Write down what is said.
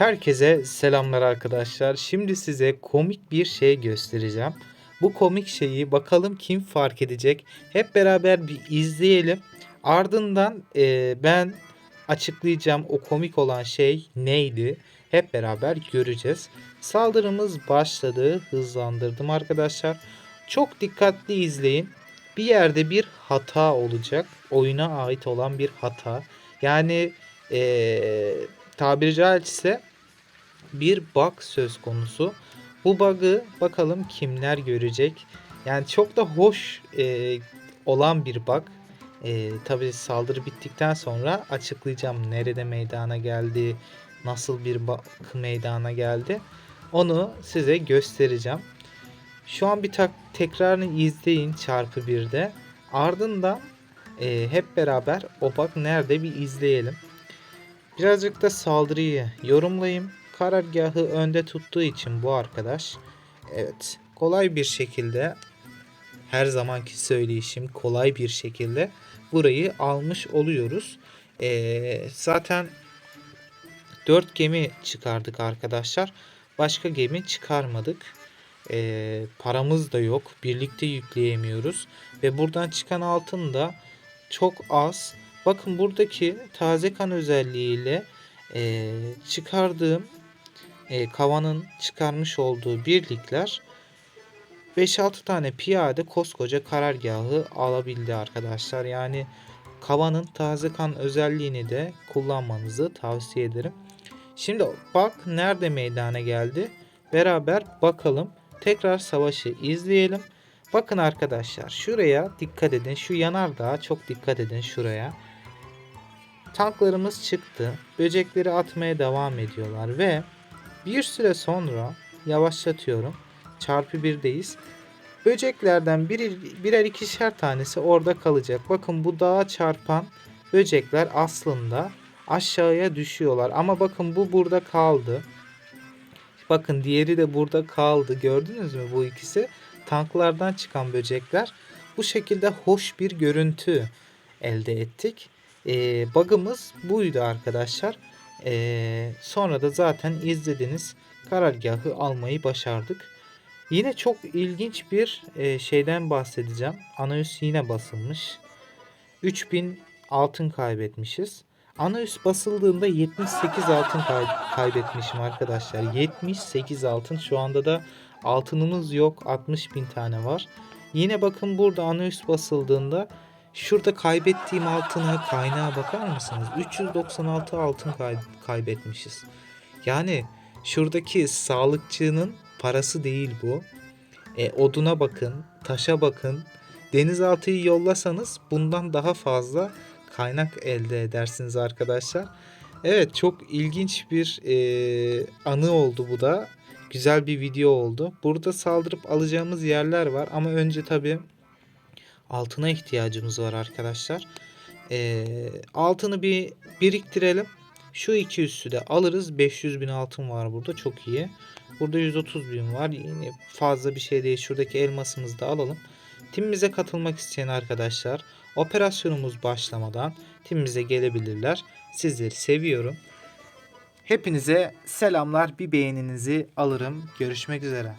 Herkese selamlar arkadaşlar. Şimdi size komik bir şey göstereceğim. Bu komik şeyi bakalım kim fark edecek. Hep beraber bir izleyelim. Ardından e, ben açıklayacağım o komik olan şey neydi. Hep beraber göreceğiz. Saldırımız başladı. Hızlandırdım arkadaşlar. Çok dikkatli izleyin. Bir yerde bir hata olacak. Oyuna ait olan bir hata. Yani e, tabiri caizse bir bug söz konusu. Bu bug'ı bakalım kimler görecek. Yani çok da hoş e, olan bir bug. E, Tabi saldırı bittikten sonra açıklayacağım nerede meydana geldi, nasıl bir bug meydana geldi. Onu size göstereceğim. Şu an bir tak tekrarını izleyin çarpı birde. Ardından e, hep beraber o bug nerede bir izleyelim. Birazcık da saldırıyı yorumlayayım. Karargahı önde tuttuğu için bu arkadaş evet kolay bir şekilde her zamanki söyleyişim kolay bir şekilde burayı almış oluyoruz. Ee, zaten 4 gemi çıkardık arkadaşlar. Başka gemi çıkarmadık. Ee, paramız da yok. Birlikte yükleyemiyoruz. Ve buradan çıkan altın da çok az. Bakın buradaki taze kan özelliğiyle e, çıkardığım e, kavanın çıkarmış olduğu birlikler 5-6 tane piyade koskoca karargahı alabildi arkadaşlar. Yani kavanın taze kan özelliğini de kullanmanızı tavsiye ederim. Şimdi bak nerede meydana geldi. Beraber bakalım. Tekrar savaşı izleyelim. Bakın arkadaşlar şuraya dikkat edin. Şu yanardağa çok dikkat edin şuraya. Tanklarımız çıktı. Böcekleri atmaya devam ediyorlar ve bir süre sonra yavaşlatıyorum. Çarpı birdeyiz. Böceklerden biri, birer ikişer tanesi orada kalacak. Bakın bu dağa çarpan böcekler aslında aşağıya düşüyorlar. Ama bakın bu burada kaldı. Bakın diğeri de burada kaldı. Gördünüz mü bu ikisi? Tanklardan çıkan böcekler. Bu şekilde hoş bir görüntü elde ettik. Ee, bug'ımız buydu arkadaşlar. Ee, sonra da zaten izlediniz karargahı almayı başardık. Yine çok ilginç bir e, şeyden bahsedeceğim. Anaüs yine basılmış. 3000 altın kaybetmişiz. Anaüs basıldığında 78 altın kay- kaybetmişim arkadaşlar. 78 altın. Şu anda da altınımız yok. 60 bin tane var. Yine bakın burada Anaüs basıldığında Şurada kaybettiğim altına kaynağa bakar mısınız? 396 altın kay- kaybetmişiz. Yani şuradaki sağlıkçının parası değil bu. E, oduna bakın, taşa bakın. Denizaltıyı yollasanız bundan daha fazla kaynak elde edersiniz arkadaşlar. Evet çok ilginç bir e, anı oldu bu da. Güzel bir video oldu. Burada saldırıp alacağımız yerler var ama önce tabii altına ihtiyacımız var arkadaşlar. Ee, altını bir biriktirelim. Şu iki üssü de alırız. 500 bin altın var burada. Çok iyi. Burada 130 bin var. Yine fazla bir şey değil. Şuradaki elmasımızı da alalım. Timimize katılmak isteyen arkadaşlar operasyonumuz başlamadan timimize gelebilirler. Sizleri seviyorum. Hepinize selamlar. Bir beğeninizi alırım. Görüşmek üzere.